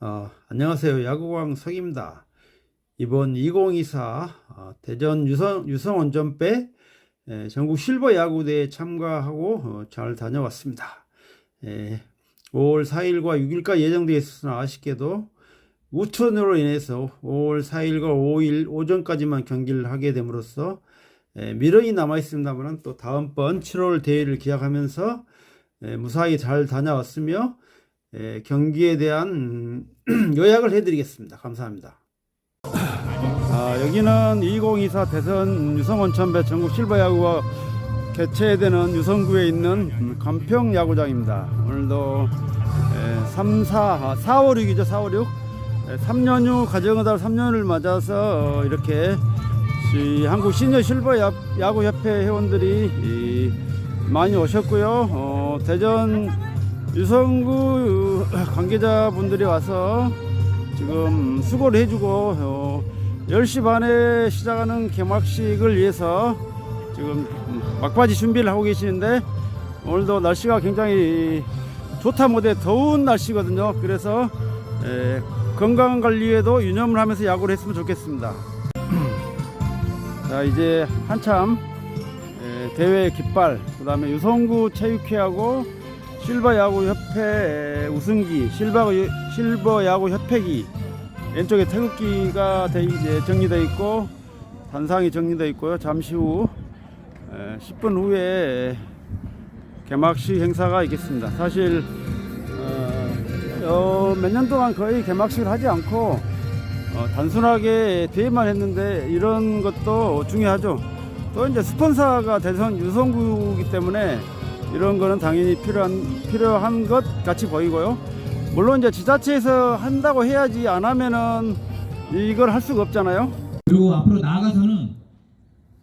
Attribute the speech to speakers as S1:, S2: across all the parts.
S1: 어, 안녕하세요. 야구광 석입니다. 이번 2024 어, 대전 유성, 유성 원전배 에, 전국 실버 야구대에 참가하고 어, 잘 다녀왔습니다. 에, 5월 4일과 6일까지 예정되어 있었으나 아쉽게도 우천으로 인해서 5월 4일과 5일 오전까지만 경기를 하게 됨으로써 에, 미련이 남아 있습니다만 또 다음번 7월 대회를 기약하면서 에, 무사히 잘 다녀왔으며 에, 경기에 대한 음, 요약을 해드리겠습니다. 감사합니다. 아, 여기는 2024 대선 유성원천배 전국 실버야구가 개최되는 유성구에 있는 음, 간평 야구장입니다. 오늘도 3, 4, 4, 5, 6이죠. 4, 5, 6. 3년 후 가정의 달 3년을 맞아서 어, 이렇게 이 한국 시니어 실버 야- 야구협회 회원들이 이 많이 오셨고요. 어, 대전 유성구 관계자분들이 와서 지금 수고를 해주고 어, 10시 반에 시작하는 개막식을 위해서 지금 막바지 준비를 하고 계시는데 오늘도 날씨가 굉장히 좋다 못해 더운 날씨거든요. 그래서 에, 건강 관리에도 유념을 하면서 야구를 했으면 좋겠습니다. 자 이제 한참 에, 대회 깃발 그 다음에 유성구 체육회하고 실버 야구 협회 우승기 실버 실버 야구 협회기 왼쪽에 태극기가 돼 이제 정리되어 있고 단상이 정리되어 있고요. 잠시 후 에, 10분 후에 개막식 행사가 있겠습니다. 사실 어, 몇 년 동안 거의 개막식을 하지 않고 어, 단순하게 대회만 했는데 이런 것도 중요하죠. 또 이제 스폰서가 대선 유성구이기 때문에 이런 거는 당연히 필요한 필요한 것 같이 보이고요. 물론 이제 지자체에서 한다고 해야지 안 하면은 이걸 할 수가 없잖아요.
S2: 그리고 앞으로 나아가서는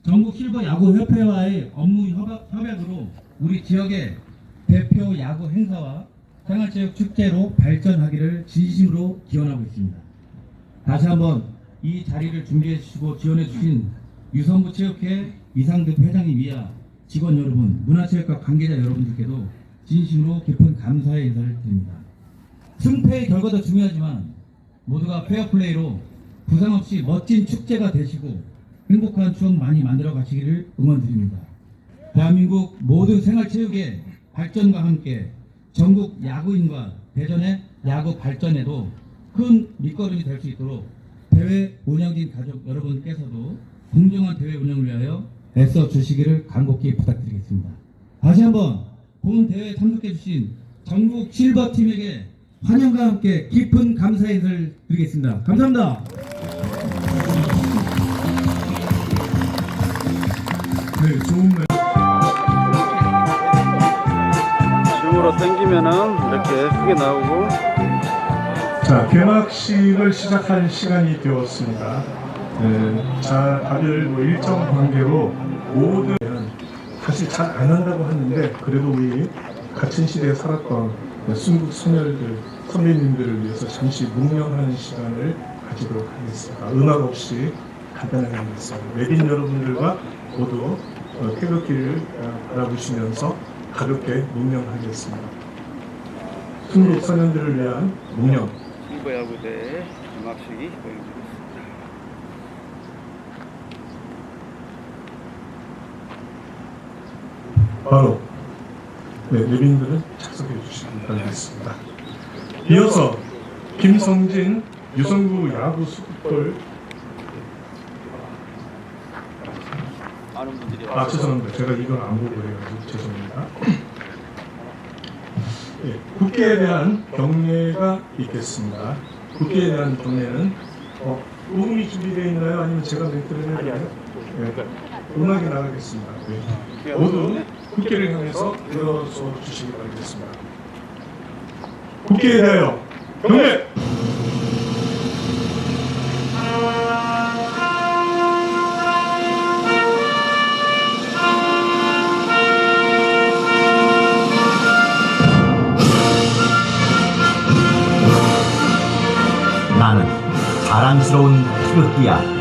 S2: 전국 실버 야구 협회와의 업무 협약, 협약으로 우리 지역의 대표 야구 행사와 생활체육 축제로 발전하기를 진심으로 기원하고 있습니다. 다시 한번 이 자리를 준비해 주시고 지원해 주신 유성구 체육회 이상득 회장님 이하 직원 여러분, 문화체육과 관계자 여러분들께도 진심으로 깊은 감사의 인사를 드립니다. 승패의 결과도 중요하지만 모두가 페어플레이로 부상 없이 멋진 축제가 되시고 행복한 추억 많이 만들어 가시기를 응원드립니다. 대한민국 모든 생활체육의 발전과 함께 전국 야구인과 대전의 야구 발전에도 큰 밑거름이 될 수 있도록 대회 운영진 가족 여러분께서도 공정한 대회 운영을 위하여 애써 주시기를 간곡히 부탁드리겠습니다. 다시 한번 본 대회에 참석해 주신 전국 실버 팀에게 환영과 함께 깊은 감사 인사를 드리겠습니다. 감사합니다.
S3: 네, 좋은 말.
S1: 줌으로 당기면은 이렇게 크게 나오고
S3: 자, 개막식을 시작할 시간이 되었습니다. 네, 자, 다들 뭐 일정 관계로 모든 사실 잘 안 한다고 하는데 그래도 우리 같은 시대에 살았던 순국 소녀들 선배님들을 위해서 잠시 묵념하는 시간을 가지도록 하겠습니다. 음악 없이 간단하게 하겠습니다. 외빈 여러분들과 모두 어, 태극기를 어, 바라보시면서 가볍게 묵념하겠습니다. 순국 소년들을 위한 묵념.
S1: 실버 야구대 개막식이 보여드리겠습니다.
S3: 바로 네, 내빈들은 착석해 주시기 바라겠습니다. 이어서 김성진 유성구 야구
S1: 분들이
S3: 아 죄송합니다. 제가 이걸 안 보고 해가지고 죄송합니다. 네, 국기에 대한 경례가 있겠습니다. 국기에 대한 경례는 어, 음이 준비되어 있나요? 아니면 제가 멘트를 해야 되나요? 네, 음악이 나가겠습니다. 네. 모두 국기를 향해서 들어서 주시기 바라겠습니다. 국기에 대하여 경례!
S4: 나는 자랑스러운 태극기야.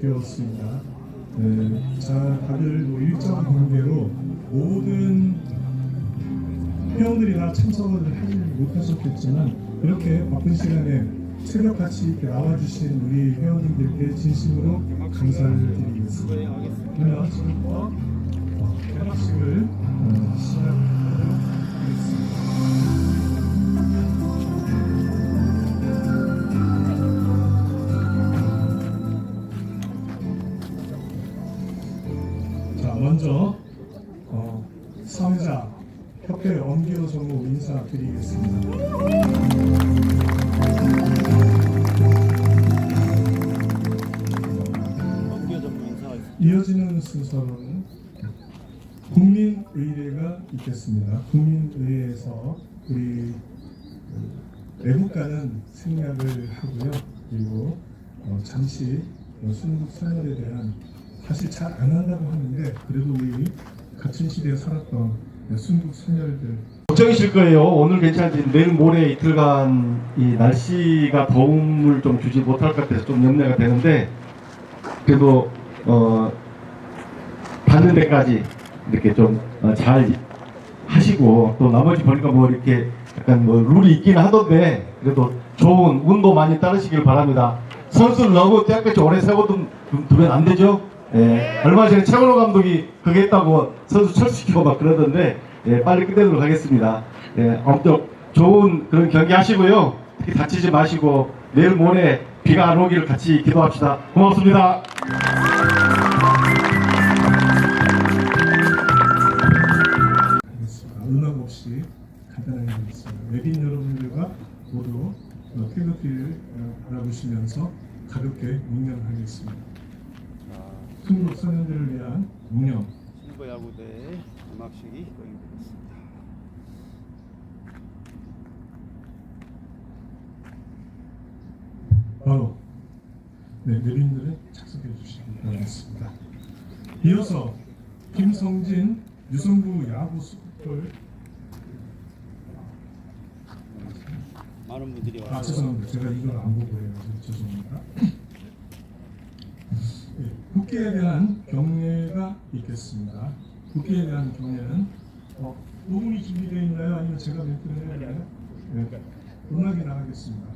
S3: 되었습니다. 네, 자, 다들 뭐 일정 관계로 모든 회원들이 다 참석을 하지 못하셨겠지만 이렇게 바쁜 시간에 새벽같이 이렇게 나와주신 우리 회원님들께 진심으로 감사를 드리겠습니다. 그러면 지금부터 어, 개막식을 어, 시작하도록 하겠습니다. 정무 인사드리겠습니다. 이어지는 순서로는 국민의례가 있겠습니다. 국민의례에서 우리 그 애국가는 생략을 하고요. 그리고 어, 잠시 어, 순국 선열에 대한 사실 잘 안 한다고 하는데 그래도 우리 같은 시대에 살았던 순국 선열들
S5: 걱정이실 거예요. 오늘 괜찮지 내일 모레 이틀간 이 날씨가 도움을 좀 주지 못할 것 같아서 좀 염려가 되는데 그래도 어 받는 데까지 이렇게 좀잘 하시고 또 나머지 보니까 뭐 이렇게 약간 뭐 룰이 있긴 하던데 그래도 좋은 운도 많이 따르시길 바랍니다. 선수를 너무 때까지 오래 세워두면 안 되죠. 예, 얼마 전에 최건호 감독이 그게 했다고 선수 철수시키고 막 그러던데 예, 빨리 끝내도록 하겠습니다. 예, 아무튼 좋은 그런 경기 하시고요. 특히 다치지 마시고 내일 모레 비가 안 오기를 같이 기도합시다. 고맙습니다.
S3: 음악 없이 간단하게 하겠습니다. 외빈 여러분들과 모두 어, 태극기를 어, 바라보시면서 가볍게 묵념하겠습니다. 순국 선현들을 위한 묵념.
S1: 실버 야구대 개막식이 거행되겠습니다.
S3: 바로 네, 내빈들은 착석해 주시기 바라겠습니다. 이어서 김성진 유성부 야구 스쿨
S1: 많은 분들이
S3: 아 죄송합니다. 제가 이걸 안 보고 해가지고 죄송합니다. 네, 국기에 대한 경례가 있겠습니다. 국기에 대한 경례는 어, 녹음이 준비되어 있나요? 아니면 제가 멘트를 해야 되나요? 네, 음악이 나가겠습니다.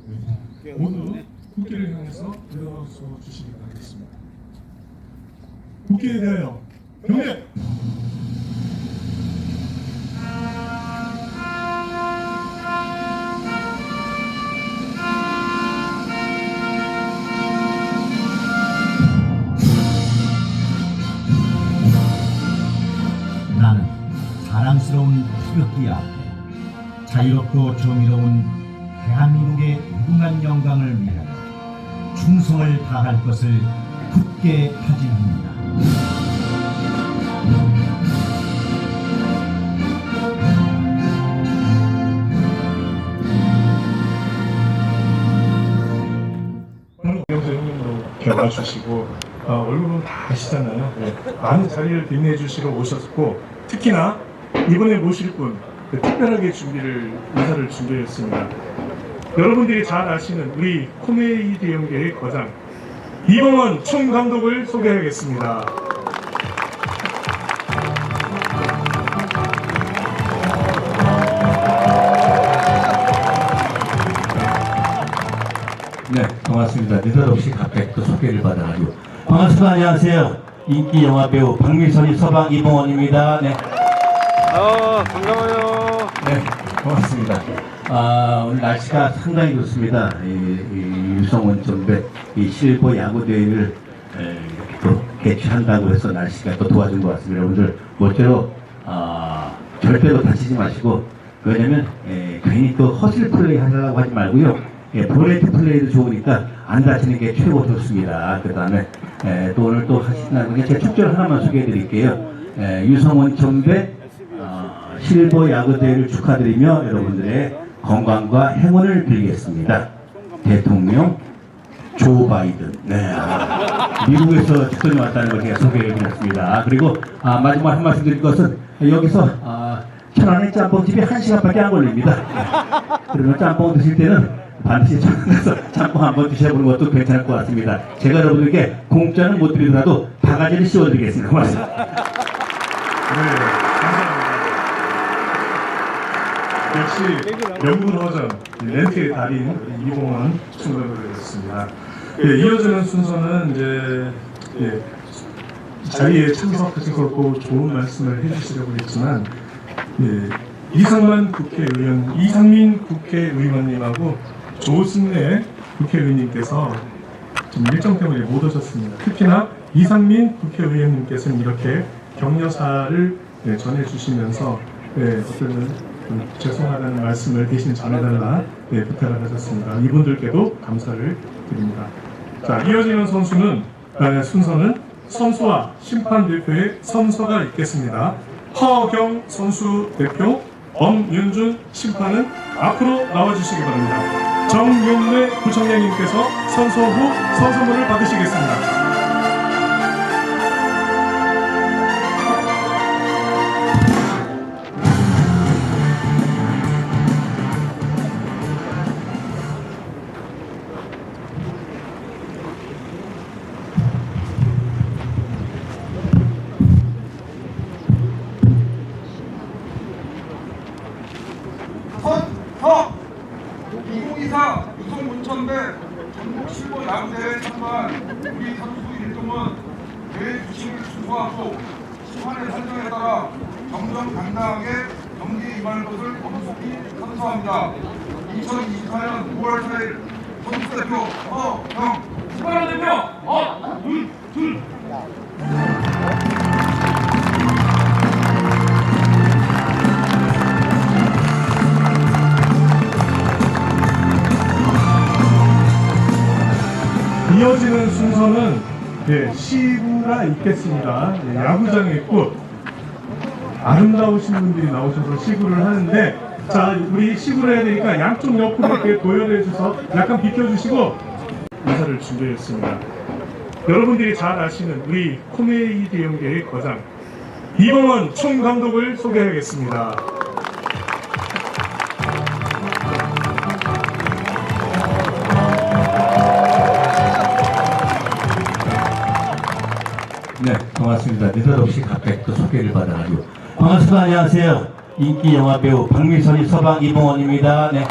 S3: 네. 모두 국기를 향해서 일어서 주시기 바라겠습니다. 국기에 대하여 경례!
S4: 자유롭고 정의로운 대한민국의 무궁한 영광을 위하여 충성을 다할 것을 굳게 다짐합니다.
S3: 와주시고 어, 얼굴은 다 아시잖아요. 네. 많은 자리를 빛내 주시러 오셨고 특히나 이번에 모실 분 그 특별하게 준비를 인사를 준비했습니다. 여러분들이 잘 아시는 우리 코메디 연계의 거장 이봉원 총감독을 소개하겠습니다.
S6: 네, 반갑습니다. 느닷없이 갑자기 또 소개를 받아가지고. 반갑습니다. 안녕하세요. 인기 영화 배우 박미선이 서방 이봉원입니다. 네,
S1: 아 반가워요.
S6: 네, 고맙습니다. 아, 오늘 날씨가 상당히 좋습니다. 이, 이 유성원 전백 이 실버 야구 대회를 또 개최한다고 해서 날씨가 또 도와준 것 같습니다. 여러분들 모쪼록 아, 절대로 다치지 마시고 왜냐면 에, 괜히 또 허슬 플레이 하려고 하지 말고요. 예, 브레이트 플레이도 좋으니까 안 다치는 게 최고 좋습니다. 그 다음에 또 오늘 또 하신다는 게 제가 축제를 하나만 소개해 드릴게요. 에, 유성원 전백 어, 실버 야구 대회를 축하드리며 여러분들의 건강과 행운을 빌겠습니다. 대통령 조 바이든. 네. 아, 미국에서 직선이 왔다는 걸 제가 소개해 드렸습니다. 그리고 아, 마지막 한 말씀 드릴 것은 여기서 아, 천안의 짬뽕집이 한 시간밖에 안 걸립니다. 네. 그러면 짬뽕 드실 때는 반드시 찾아서 짬뽕 한번 드셔보는 것도 괜찮을 것 같습니다. 제가 여러분들께 공짜는 못 드리더라도 바가지를 씌워드리겠습니다. 고맙습니다.
S3: 네, 역시 명불허전 렌트의 달인 이봉원 충돌을 했습니다. 예, 이어지는 순서는 이제 예, 자리에 참석하셔서 좋은 말씀을 해주시려고 했지만 예, 이상만 국회의원, 이상민 국회의원님하고 조승래 국회의원님께서 지금 일정 때문에 못 오셨습니다. 특히나 이상민 국회의원님께서는 이렇게 격려사를 네, 전해주시면서 네, 어떤 좀 죄송하다는 말씀을 대신 전해달라 네, 부탁을 하셨습니다. 이분들께도 감사를 드립니다. 자, 이어지는 선수는 아, 순서는 선수와 심판 대표의 선서가 있겠습니다. 허경 선수 대표, 엄윤준 심판은 앞으로 나와주시기 바랍니다. 정용래 구청장님께서 선서 후 선서문을 받으시겠습니다. 이어지는 순서는 예, 시구가 있겠습니다. 예, 야구장의 꽃. 아름다우신 분들이 나오셔서 시구를 하는데 자 우리 시구를 해야 되니까 양쪽 옆으로 이렇게 도열해 주셔서 약간 비켜주시고 인사를 준비했습니다. 여러분들이 잘 아시는 우리 코메디 연계의 거장 이봉원 총감독을 소개하겠습니다.
S6: 네, 반갑습니다. 느닷없이 갑자기 또 소개를 받아가지고. 반갑습니다. 안녕하세요. 인기 영화 배우 박미선이 서방 이봉원입니다. 네.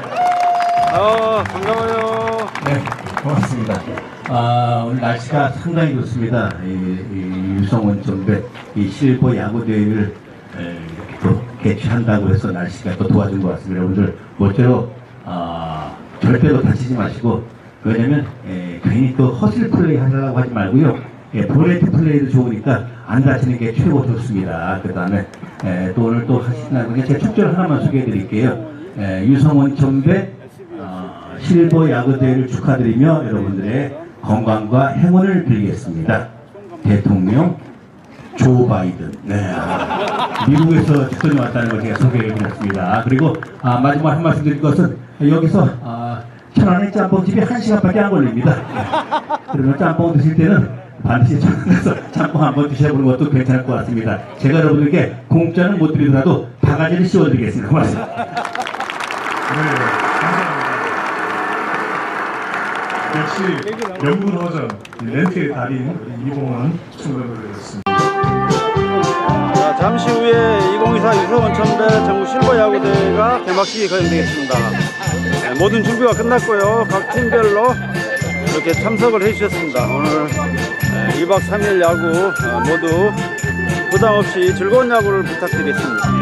S1: 아, 반가워요.
S6: 네, 고맙습니다. 아, 오늘 날씨가 상당히 좋습니다. 이, 이 유성원 전백 이 실버 야구 대회를 또 개최한다고 해서 날씨가 또 도와준 것 같습니다. 여러분들 모쪼록 아, 절대로 다치지 마시고 왜냐면 에, 괜히 또 허슬 플레이 하려고 하지 말고요. 예, 브레이트 플레이도 좋으니까 안 다치는 게 최고 좋습니다. 그 다음에 또 오늘 또 하시는 분에 제 축제를 하나만 소개해 드릴게요. 에, 유성원 전백 어, 실버 야구 대회를 축하드리며 여러분들의 건강과 행운을 빌겠습니다. 대통령 조 바이든. 네. 아, 미국에서 직선이 왔다는 걸 제가 소개해 드렸습니다. 그리고 아, 마지막 한 말씀 드릴 것은 여기서 아, 천안의 짬뽕집이 한 시간밖에 안 걸립니다. 그러면 짬뽕 드실 때는 반드시 천안에서 짬뽕 한번 드셔보는 것도 괜찮을 것 같습니다. 제가 여러분들께 공짜는 못 드리더라도 바가지를 씌워드리겠습니다. 고맙습니다.
S3: 네, 역시 명불허전 렌트의 달인 이봉원.
S1: 자, 잠시 후에 2024 유성원 천배 전국 실버 야구 대회가 개막식이 거행되겠습니다. 네, 모든 준비가 끝났고요. 각 팀별로 이렇게 참석을 해주셨습니다. 오늘 네, 2박 3일 야구 어, 모두 부담 없이 즐거운 야구를 부탁드리겠습니다.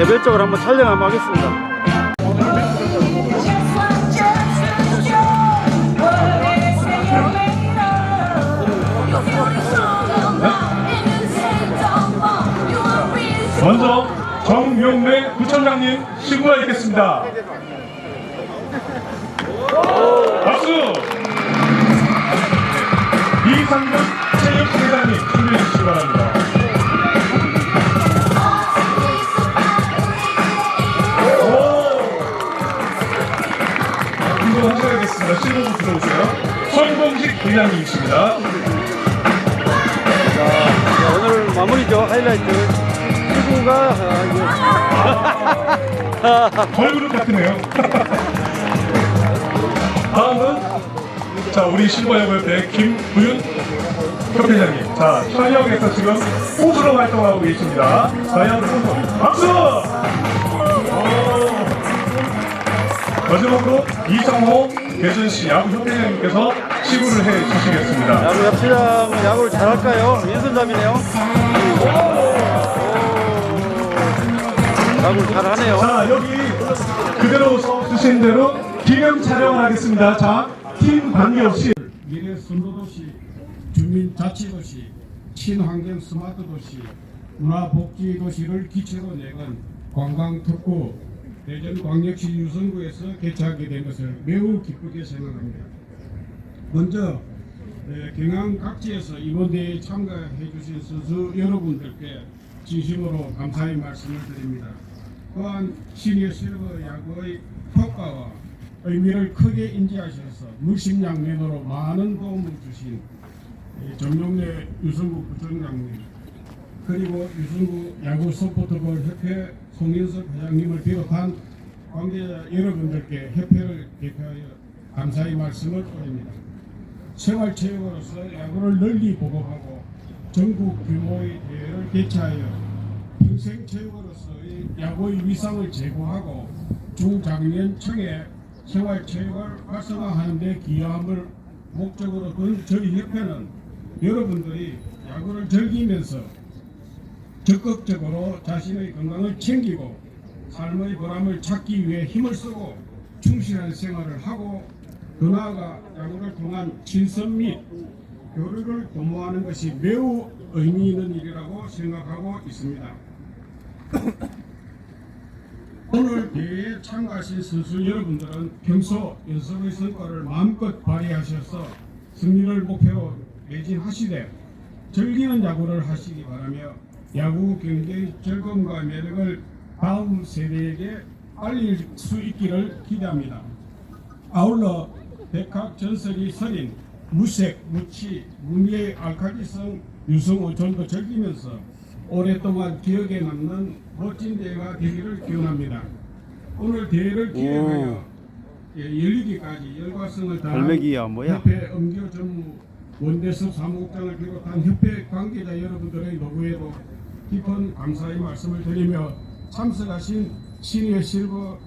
S1: 개별적으로 한번 촬영 한번 하겠습니다.
S3: 먼저 정명래 구청장님 신고가 있겠습니다. 박수! 이상근 체육회장님 준비해 주시기 바랍니다. 오! 이거 하셔야겠습니다. 실무부 들어오세요. 손공식 부장님이십니다.
S1: 자, 오늘 마무리죠. 하이라이트. 시구가 아, 이거
S3: 걸그룹 같으네요. 다음은 자 우리 실버야구협회 김구윤 협회장님. 자 현역에서 지금 호수로 활동하고 계십니다. 과연 박수. 마지막으로 이성호 대전시 야구협회장님께서 시구를 해 주시겠습니다.
S1: 야구 협회장은 야구를 잘할까요? 왼손잡이네요. 야구를 잘하네요.
S3: 자 여기 그대로 서 주신 대로 기념 촬영을 하겠습니다. 자팀 관계없이
S7: 미래 선도도시, 주민자치도시, 친환경 스마트 도시, 문화복지도시를 기체로 내건 관광특구 대전 광역시 유성구에서 개최하게 된 것을 매우 기쁘게 생각합니다. 먼저 에, 경남 각지에서 이번 대회에 참가해 주신 선수 여러분들께 진심으로 감사의 말씀을 드립니다. 또한 시니어 실버 야구의 효과와 의미를 크게 인지하셔서 물심양면으로 많은 도움을 주신 이 정용래 유성구 부총장님 그리고 유성구 야구 서포터볼 협회 송인석 회장님을 비롯한 관계자 여러분들께 협회를 대표하여 감사의 말씀을 드립니다. 생활체육으로서 야구를 널리 보급하고 전국 규모의 대회를 개최하여 평생체육으로서의 야구의 위상을 제고하고 중장년층의 생활체육을 활성화하는 데 기여함을 목적으로 둔 저희 협회는 여러분들이 야구를 즐기면서 적극적으로 자신의 건강을 챙기고 삶의 보람을 찾기 위해 힘을 쓰고 충실한 생활을 하고 더 나아가 야구를 통한 친선 및 교류를 도모하는 것이 매우 의미 있는 일이라고 생각하고 있습니다. 오늘 대회에 참가하신 선수 여러분들은 평소 연습의 성과를 마음껏 발휘하셔서 승리를 목표로 매진하시되 즐기는 야구를 하시기 바라며 야구 경기의 즐거움과 매력을 다음 세대에게 알릴 수 있기를 기대합니다. 아울러 백학 전설이 서린 무색, 무치, 무미의 알칼리성 유성오전도 즐기면서 오랫동안 기억에 남는 멋진 대회가 되기를 기원합니다. 오늘 대회를 기획하여 예, 열리기까지 열과성을 다한
S1: 갈매기야, 뭐야?
S7: 협회 엄교 전무 원대섭 사무국장을 비롯한 협회 관계자 여러분들의 노고에도 깊은 감사의 말씀을 드리며 참석하신 시니어 실버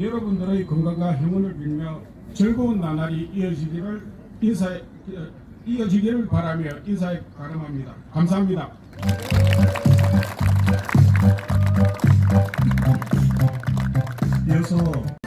S7: 여러분들의 건강과 행운을 빌며 즐거운 나날이 이어지기를 인사 이어지기를 바라며 인사에 가름합니다. 감사합니다.
S3: 이어서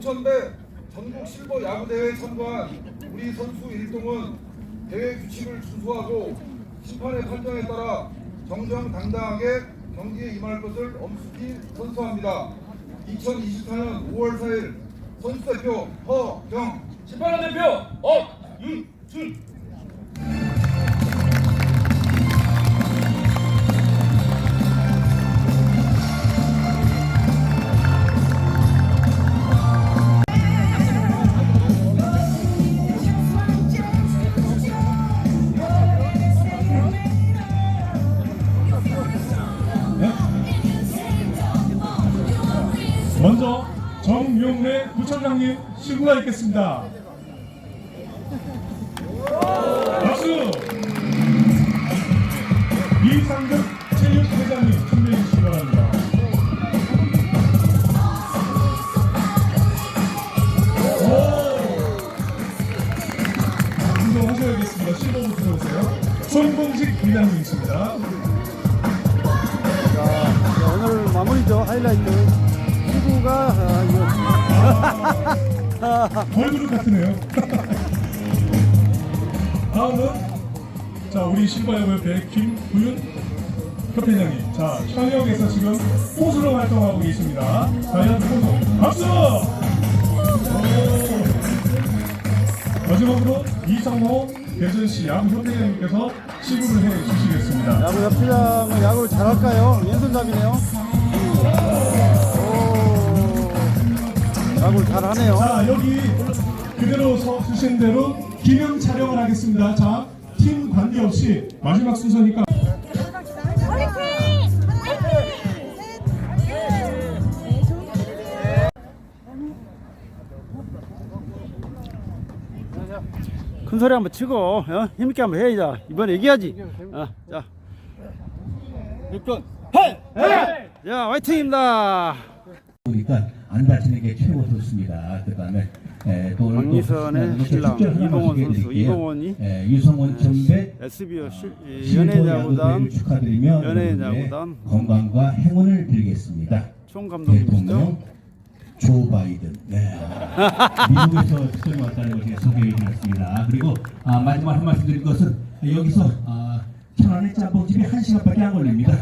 S8: 3,100 전국 실버 야구 대회에 참가한 우리 선수 일동은 대회 규칙을 준수하고 심판의 판정에 따라 정정당당하게 경기에 임할 것을 엄숙히 선서합니다. 2024년 5월 4일 선수대표 허경 심판원 대표 어, 엄윤준
S3: 부총장님 신고가 있겠습니다. 박수! 이상득 체육회장님 준비해 주시기 바랍니다. 운동하셔야겠습니다.
S1: 15분 들어오세요. 손봉식 부장님이십니다. 자, 오늘 마무리죠. 하이라이트.
S3: 걸그룹 같으네요. 다음은 자 우리 신바야구협회 김구윤 협회장님. 자 현역에서 지금 포수로 활동하고 계십니다. 과연 포수 박수. 오. 마지막으로 이성호 대전시 야구협회장님께서 시구를 해 주시겠습니다.
S1: 야구 협회장은 야구를 잘할까요? 왼손잡이네요. 오, 야구를 잘하네요.
S3: 자 여기 그대로 서 주신 대로 기념 촬영을 하겠습니다. 자 팀 관계없이 마지막 순서니까.
S1: 큰 소리 한번 치고 어? 힘있게 한번 해야자. 이번에 이겨야지. 어, 자, 6번 해! 자, 화이팅입니다.
S6: 보니까 안 다치는 게 최고 좋습니다. 그다음에 에, 또 오늘 또
S1: 박미선의 신랑 이봉원 선수. 이봉원이
S6: 에, 유성원 전배
S1: SBO 야구단
S6: 축하드리며
S1: 야구단
S6: 건강과 행운을 드리겠습니다.
S1: 총감독님이시죠?
S6: 대통령 조 바이든. 네. 미국에서 수정이 왔다는 것을 소개해 드렸습니다. 그리고 아, 마지막 한 말씀 드릴 것은 여기서 아, 천안의 짬뽕집이 한 시간밖에 안 걸립니다.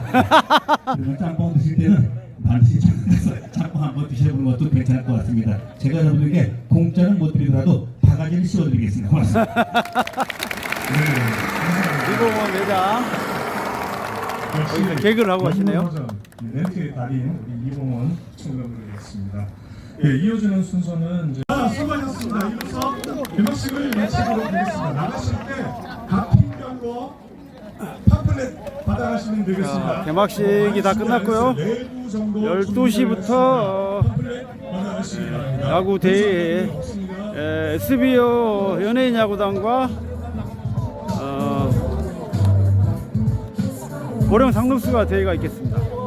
S6: 짬뽕 드실 때는 반드시 찾아서 짬뽕 한번 드셔보는 것도 괜찮을 것 같습니다. 제가 여러분에게 공짜는 못 드리더라도 바가지를 씌워드리겠습니다. 고맙습니다.
S1: 이봉원 회장
S3: 역시
S1: 개그를 하고.
S3: 연구버전, 멘트의 달인 우리 이봉원 총감독이었습니다. 예, 이어지는 순서는 이제 아, 수고하셨습니다. 이로써 개막식을 마치도록 하겠습니다. 나가실 때각 팀별로 받아가시면 되겠습니다.
S1: 자, 개막식이 다 끝났고요. 12시 부터 야구 대회 에, SBO 연예인 야구단과 어, 고령 상록수가 대회가 있겠습니다.